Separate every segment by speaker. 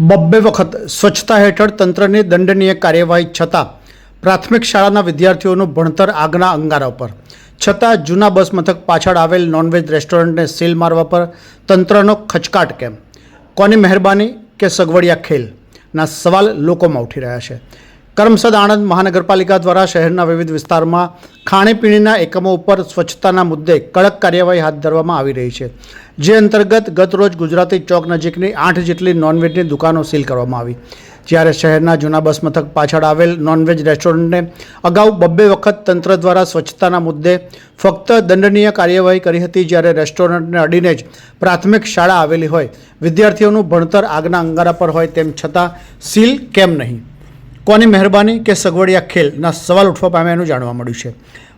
Speaker 1: બબ્બે વખત સ્વચ્છતા હેઠળ તંત્રની દંડનીય કાર્યવાહી છતાં પ્રાથમિક શાળાના વિદ્યાર્થીઓનું ભણતર આગના અંગારા પર છતાં જૂના બસ મથક પાછળ આવેલ નોનવેજ રેસ્ટોરન્ટને સીલ મારવા પર તંત્રનો ખચકાટ કેમ? કોની મહેરબાની કે સગવડિયા ખેલના સવાલ લોકોમાં ઉઠી રહ્યા છે. કરમસદ આણંદ મહાનગરપાલિકા દ્વારા શહેરના વિવિધ વિસ્તારમાં ખાણીપીણીના એકમો ઉપર સ્વચ્છતાના મુદ્દે કડક કાર્યવાહી હાથ ધરવામાં આવી રહી છે. જે અંતર્ગત ગતરોજ ગુજરાતી ચોક નજીકની આઠ જેટલી નોનવેજની દુકાનો સીલ કરવામાં આવી. જ્યારે શહેરના જૂના બસ મથક પાછળ આવેલ નોનવેજ રેસ્ટોરન્ટને અગાઉ બબ્બે વખત તંત્ર દ્વારા સ્વચ્છતાના મુદ્દે ફક્ત દંડનીય કાર્યવાહી કરી હતી જ્યારે રેસ્ટોરન્ટને અડીને જ પ્રાથમિક શાળા આવેલી હોય. વિદ્યાર્થીઓનું ભણતર આગના અંગારા પર હોય તેમ છતાં સીલ કેમ નહીં? કોની મહેરબાની કે સગવડિયા ખેલના સવાલ ઉઠવા પામ્યાનું જાણવા મળ્યું છે.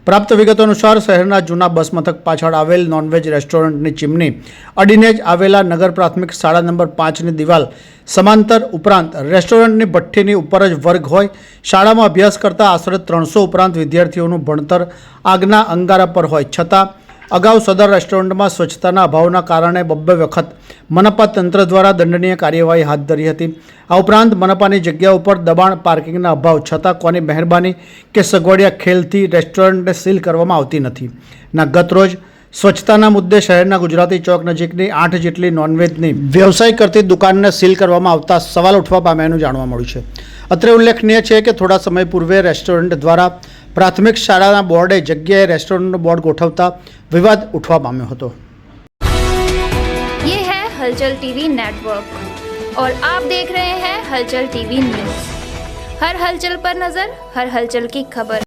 Speaker 1: પ્રાપ્ત વિગતો અનુસાર શહેરના જૂના બસ મથક પાછળ આવેલ નોનવેજ રેસ્ટોરન્ટની ચીમની અડીને જ આવેલા નગર પ્રાથમિક શાળા નંબર પાંચની દિવાલ સમાંતર ઉપરાંત રેસ્ટોરન્ટની ભઠ્ઠીની ઉપર જ વર્ગ હોય, શાળામાં અભ્યાસ કરતા આશરે ત્રણસો ઉપરાંત વિદ્યાર્થીઓનું ભણતર આગના અંગારા પર હોય. છતાં અગાઉ સદર રેસ્ટોરન્ટમાં સ્વચ્છતાના અભાવના કારણે બબ્બે વખત મનપા તંત્ર દ્વારા દંડનીય કાર્યવાહી હાથ ધરી હતી. આ ઉપરાંત મનપાની જગ્યા ઉપર દબાણ, પાર્કિંગના અભાવ છતાં કોની મહેરબાની કે સગવડિયા ખેલથી રેસ્ટોરન્ટને સીલ કરવામાં આવતી નથી. ના ગતરોજ સ્વચ્છતાના મુદ્દે શહેરના ગુજરાતી ચોક નજીકની આઠ જેટલી નોનવેજની વ્યવસાય કરતી દુકાનને સીલ કરવામાં આવતા સવાલ ઉઠવા પામ્યાનું જાણવા મળ્યું છે. અત્રે ઉલ્લેખનીય છે કે થોડા સમય પૂર્વે રેસ્ટોરન્ટ દ્વારા પ્રાથમિક શાળાના બોર્ડે જગ્યાએ રેસ્ટોરન્ટનો બોર્ડ ગોઠવતા વિવાદ ઉઠવા પામ્યો હતો
Speaker 2: ये है हलचल टीवी नेटवर्क और आप देख रहे हैं हलचल टीवी न्यूज हर हलचल पर नजर हर हलचल की खबर